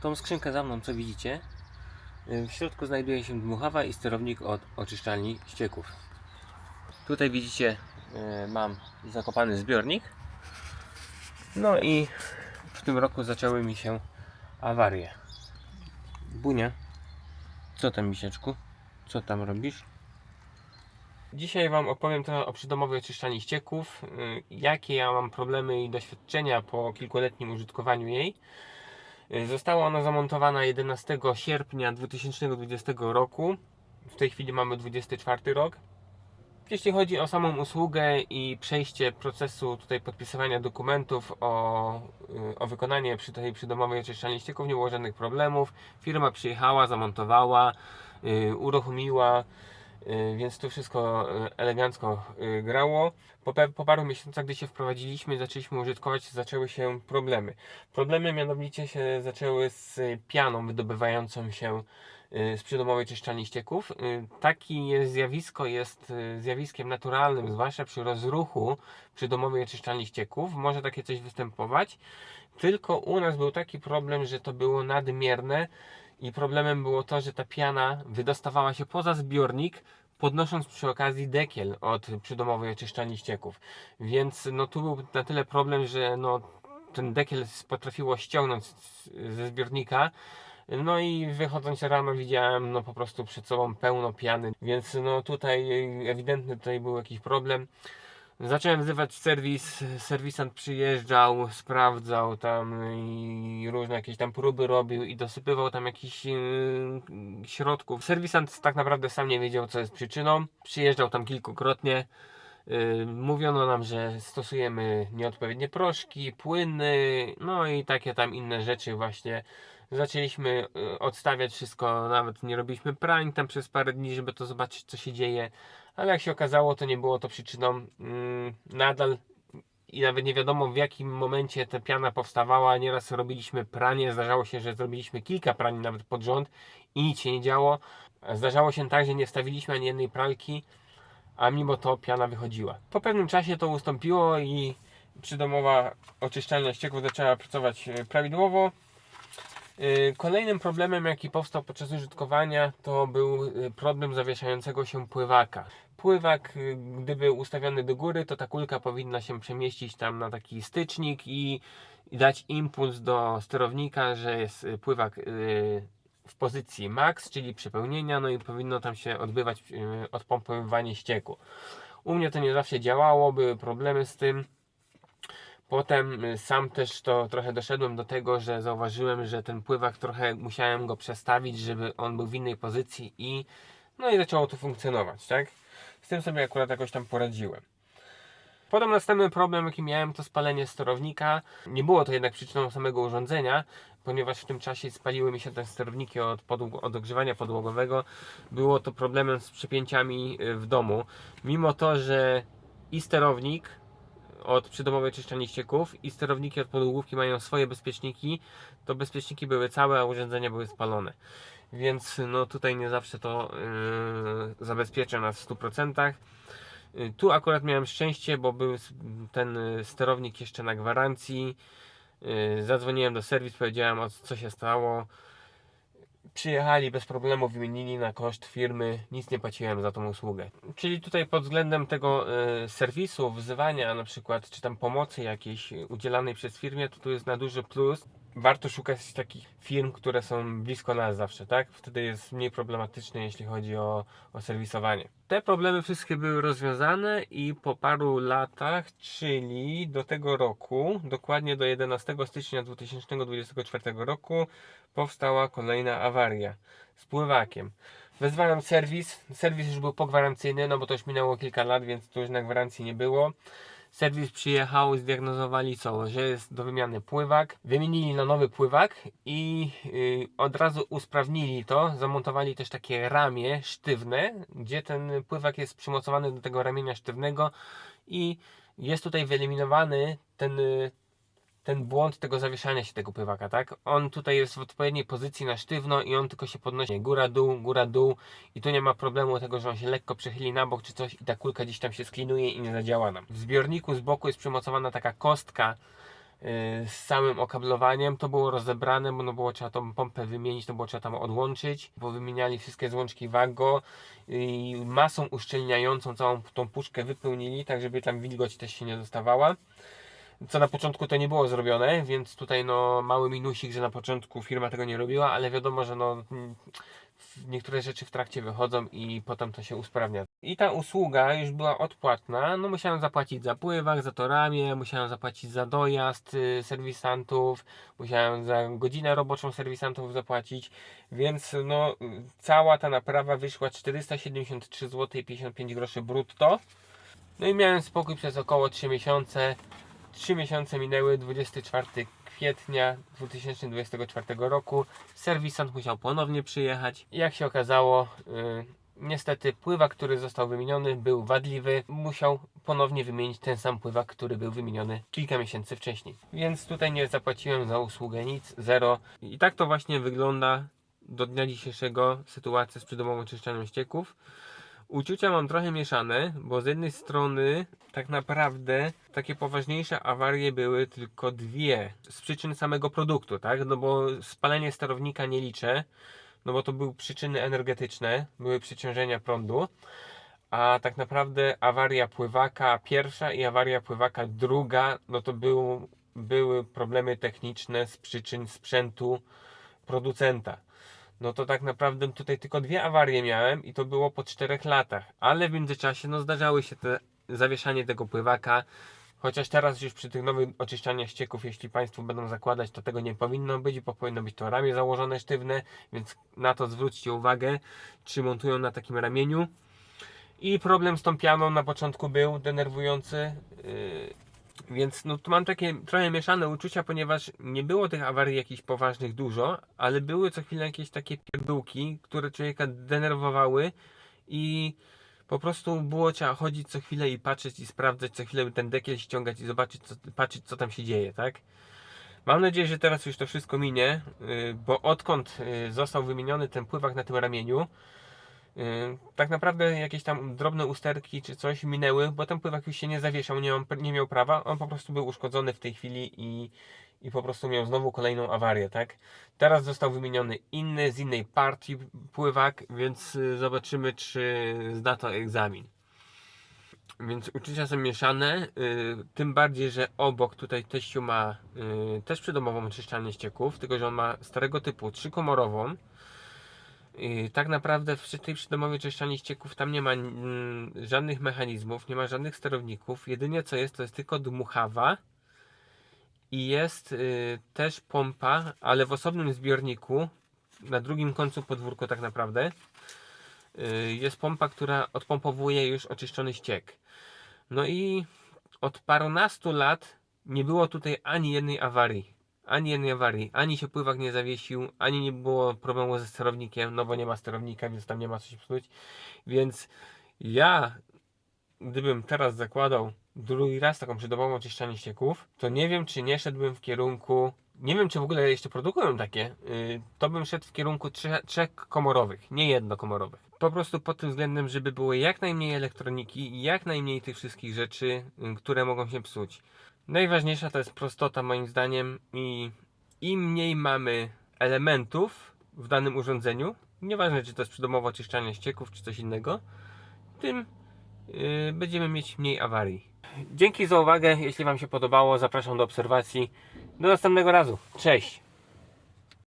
Tą skrzynkę za mną, co widzicie, y, w środku znajduje się dmuchawa i sterownik od oczyszczalni ścieków. Tutaj widzicie, y, mam zakopany zbiornik. No i w tym roku zaczęły mi się awarie. Bunia, co tam misieczku? Co tam robisz? Dzisiaj Wam opowiem trochę o przydomowej oczyszczalni ścieków, y, jakie ja mam problemy i doświadczenia po kilkuletnim użytkowaniu jej. Y, Została ona zamontowana 11 sierpnia 2020 roku. W tej chwili mamy 24 rok. Jeśli chodzi o samą usługę i przejście procesu tutaj podpisywania dokumentów o, y, o wykonanie przy tej przydomowej oczyszczalni ścieków, nie było żadnych problemów. Firma przyjechała, zamontowała, y, uruchomiła, więc to wszystko y, elegancko y, grało. Po, po paru miesiącach, gdy się wprowadziliśmy, zaczęliśmy użytkować, zaczęły się problemy. Problemy mianowicie się zaczęły z pianą wydobywającą się y, z przydomowej czyszczalni ścieków. Y, Takie zjawisko jest y, zjawiskiem naturalnym, zwłaszcza przy rozruchu przydomowej oczyszczalni ścieków. Może takie coś występować. Tylko u nas był taki problem, że to było nadmierne i problemem było to, że ta piana wydostawała się poza zbiornik, podnosząc przy okazji dekiel od przydomowej oczyszczalni ścieków. Więc no tu był na tyle problem, że no ten dekiel potrafiło ściągnąć ze zbiornika. No i wychodząc rano widziałem no po prostu przed sobą pełno piany, więc no tutaj ewidentny tutaj był jakiś problem. Zacząłem wzywać serwis, serwisant przyjeżdżał, sprawdzał tam i różne jakieś tam próby robił i dosypywał tam jakichś yy, środków. Serwisant tak naprawdę sam nie wiedział co jest przyczyną, przyjeżdżał tam kilkukrotnie. Yy, Mówiono nam, że stosujemy nieodpowiednie proszki, płyny, no i takie tam inne rzeczy właśnie. Zaczęliśmy yy, odstawiać wszystko, nawet nie robiliśmy prań tam przez parę dni, żeby to zobaczyć co się dzieje. Ale jak się okazało, to nie było to przyczyną. Mm, nadal i nawet nie wiadomo w jakim momencie ta piana powstawała. Nieraz robiliśmy pranie, zdarzało się, że zrobiliśmy kilka prań nawet pod rząd i nic się nie działo. Zdarzało się tak, że nie wstawiliśmy ani jednej pralki, a mimo to piana wychodziła. Po pewnym czasie to ustąpiło i przydomowa oczyszczalnia ścieków zaczęła pracować e, prawidłowo. Y, Kolejnym problemem, jaki powstał podczas użytkowania, to był y, problem zawieszającego się pływaka. Pływak, y, gdyby ustawiony do góry, to ta kulka powinna się przemieścić tam na taki stycznik i, dać impuls do sterownika, że jest y, pływak y, w pozycji max, czyli przepełnienia, no i powinno tam się odbywać odpompowywanie ścieku. U mnie to nie zawsze działało, były problemy z tym. Potem sam też to trochę doszedłem do tego, że zauważyłem, że ten pływak trochę musiałem go przestawić, żeby on był w innej pozycji i no i zaczęło to funkcjonować, tak? Z tym sobie akurat jakoś tam poradziłem. Potem następny problem, jaki miałem, to spalenie sterownika. Nie było to jednak przyczyną samego urządzenia, ponieważ w tym czasie spaliły mi się te sterowniki od, podłog- od ogrzewania podłogowego. Było to problemem z przypięciami y, w domu. Mimo to, że i sterownik od przydomowej czyszczalni ścieków i sterowniki od podłogówki mają swoje bezpieczniki, to bezpieczniki były całe, a urządzenia były spalone. Więc no tutaj nie zawsze to yy, zabezpiecza nas w 100%. Yy, Tu akurat miałem szczęście, bo był ten y, sterownik jeszcze na gwarancji. Yy, Zadzwoniłem do serwis, powiedziałem o co się stało. Przyjechali bez problemu, wymienili na koszt firmy, nic nie płaciłem za tą usługę. Czyli tutaj pod względem tego y, serwisu, wzywania na przykład, czy tam pomocy jakiejś udzielanej przez firmę, to tu jest na duży plus. Warto szukać takich firm, które są blisko nas zawsze, tak? Wtedy jest mniej problematyczne, jeśli chodzi o, o serwisowanie. Te problemy wszystkie były rozwiązane i po paru latach, czyli do tego roku, dokładnie do 11 stycznia 2024 roku, powstała kolejna awaria z pływakiem. Wezwałem serwis. Serwis już był pogwarancyjny, no bo to już minęło kilka lat, więc to już na gwarancji nie było. Serwis przyjechał, zdiagnozowali co, że jest do wymiany pływak. Wymienili na nowy pływak i yy, od razu usprawnili to. Zamontowali też takie ramię sztywne, gdzie ten pływak jest przymocowany do tego ramienia sztywnego i jest tutaj wyeliminowany ten y, ten błąd tego zawieszania się tego pływaka, tak? On tutaj jest w odpowiedniej pozycji na sztywno i on tylko się podnosi góra, dół, góra, dół i tu nie ma problemu tego, że on się lekko przechyli na bok czy coś i ta kulka gdzieś tam się sklinuje i nie zadziała nam. W zbiorniku z boku jest przymocowana taka kostka z samym okablowaniem. To było rozebrane, bo no było trzeba tą pompę wymienić, to było trzeba tam odłączyć, bo wymieniali wszystkie złączki Wago i masą uszczelniającą całą tą puszkę wypełnili, tak żeby tam wilgoć też się nie dostawała. Co na początku to nie było zrobione, więc tutaj no mały minusik, że na początku firma tego nie robiła, ale wiadomo, że no mm, niektóre rzeczy w trakcie wychodzą i potem to się usprawnia. I ta usługa już była odpłatna, no musiałem zapłacić za pływak, za to ramię, musiałem zapłacić za dojazd y, serwisantów, musiałem za godzinę roboczą serwisantów zapłacić, więc no cała ta naprawa wyszła 473 zł 55 groszy brutto. No i miałem spokój przez około 3 miesiące. 3 miesiące minęły 24 kwietnia 2024 roku. Serwisant musiał ponownie przyjechać. Jak się okazało, yy, niestety pływak, który został wymieniony, był wadliwy. Musiał ponownie wymienić ten sam pływak, który był wymieniony kilka miesięcy wcześniej. Więc tutaj nie zapłaciłem za usługę nic, zero. I tak to właśnie wygląda do dnia dzisiejszego sytuacja z przydomowym czyszczaniem ścieków. Uczucia mam trochę mieszane, bo z jednej strony tak naprawdę takie poważniejsze awarie były tylko dwie z przyczyn samego produktu, tak? No bo spalenie sterownika nie liczę, no bo to były przyczyny energetyczne, były przeciążenia prądu, a tak naprawdę awaria pływaka pierwsza i awaria pływaka druga, no to był, były problemy techniczne z przyczyn sprzętu producenta no to tak naprawdę tutaj tylko dwie awarie miałem i to było po czterech latach. Ale w międzyczasie no zdarzały się te zawieszanie tego pływaka. Chociaż teraz już przy tych nowych oczyszczaniach ścieków, jeśli Państwo będą zakładać, to tego nie powinno być, bo powinno być to ramię założone sztywne, więc na to zwróćcie uwagę, czy montują na takim ramieniu. I problem z tą pianą na początku był denerwujący. Yy, więc no tu mam takie trochę mieszane uczucia, ponieważ nie było tych awarii jakichś poważnych dużo, ale były co chwilę jakieś takie pierdółki, które człowieka denerwowały i po prostu było trzeba chodzić co chwilę i patrzeć i sprawdzać, co chwilę ten dekiel ściągać i zobaczyć, co, patrzeć co tam się dzieje, tak? Mam nadzieję, że teraz już to wszystko minie, yy, bo odkąd yy, został wymieniony ten pływak na tym ramieniu, tak naprawdę jakieś tam drobne usterki czy coś minęły, bo ten pływak już się nie zawieszał, nie, nie miał prawa, on po prostu był uszkodzony w tej chwili i, i po prostu miał znowu kolejną awarię, tak? Teraz został wymieniony inny, z innej partii pływak, więc y, zobaczymy, czy zda to egzamin. Więc uczucia są mieszane, yy, tym bardziej, że obok tutaj teściu ma też przydomową oczyszczalnię ścieków, tylko że on ma starego typu trzykomorową, tak naprawdę w tej przydomowej czyszczalni ścieków tam nie ma mm, żadnych mechanizmów, nie ma żadnych sterowników. Jedynie co jest, to jest tylko dmuchawa i jest y, też pompa, ale w osobnym zbiorniku, na drugim końcu podwórka tak naprawdę, y, jest pompa, która odpompowuje już oczyszczony ściek. No i od parunastu lat nie było tutaj ani jednej awarii ani jednej awarii, ani się pływak nie zawiesił, ani nie było problemu ze sterownikiem, no bo nie ma sterownika, więc tam nie ma co się psuć. Więc ja, gdybym teraz zakładał drugi raz taką przydobową oczyszczanie ścieków, to nie wiem, czy nie szedłbym w kierunku, nie wiem, czy w ogóle jeszcze produkują takie, yy, to bym szedł w kierunku trzech, trzech komorowych, nie jednokomorowych. Po prostu pod tym względem, żeby było jak najmniej elektroniki jak najmniej tych wszystkich rzeczy, yy, które mogą się psuć. Najważniejsza to jest prostota moim zdaniem i im mniej mamy elementów w danym urządzeniu, nieważne czy to jest przydomowe oczyszczanie ścieków czy coś innego, tym yy, będziemy mieć mniej awarii. Dzięki za uwagę, jeśli Wam się podobało, zapraszam do obserwacji. Do następnego razu. Cześć!